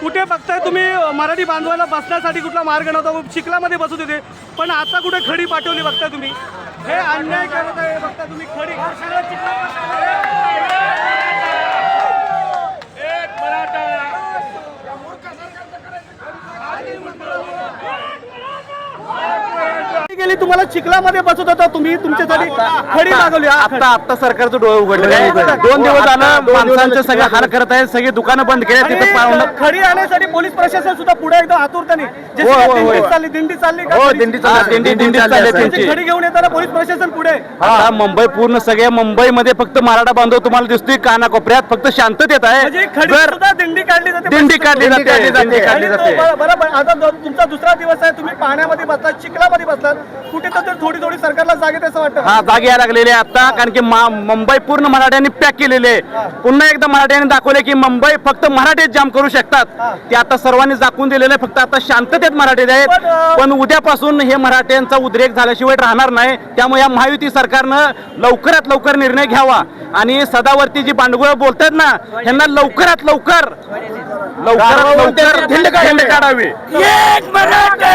कुठे बघताय तुम्ही? मराठी बांधवाला बसण्यासाठी कुठला मार्ग नव्हता? चिखलामध्ये बसू देते. पण आता कुठे खडी पाठवली बघताय तुम्ही? हे अन्याय करत आहे. बघता तुम्ही खडी. तुम्हाला चिखलामध्ये बसत होता तुम्ही तुमच्यासाठी खडी मागवली. हा. आता आता सरकारचं डोळे उघडले दोन दिवस झालं माणसांचे सगळे हाल करत आहेत सगळे दुकानं बंद केले तिथं खडी आणण्यासाठी पोलीस प्रशासन सुद्धा पुढे एकदम आतुरताने. चालली दिंडी चालली का हो खडी? दिंडी चालली दिंडी दिंडी चालली. खडी घेऊन येताना पोलीस प्रशासन पुढे. आता मुंबई पूर्ण सगळ्या मुंबईमध्ये फक्त मराठा बांधव तुम्हाला दिसतोय कानाकोपऱ्यात फक्त शांततेत आहे. म्हणजे दिंडी काढली जाते दिंडी काढली जाते बरोबर आता तुमचा दुसरा दिवस आहे तुम्ही पाण्यामध्ये बसलात चिखलामध्ये बसलात. कुठे तर थोडी थोडी सरकारला जागेत असं वाटतं. हा जागी यायला लागलेले आता कारण की मुंबई पूर्ण मराठ्यांनी पॅक केलेले आहे. पुन्हा एकदा मराठ्यांनी दाखवले की मुंबई फक्त मराठीत जाम करू शकतात. ते आता सर्वांनी दाखवून दिलेले आहे. फक्त आता शांततेत मराठीत आहेत. पण उद्यापासून हे मराठ्यांचा उद्रेक झाल्याशिवाय राहणार नाही. त्यामुळे या महायुती सरकारनं लवकरात लवकर निर्णय घ्यावा. आणि सदावरती जी बांडगुळ बोलतात ना त्यांना लवकरात लवकर लवकरात लवकर काढावी. एक मराठा!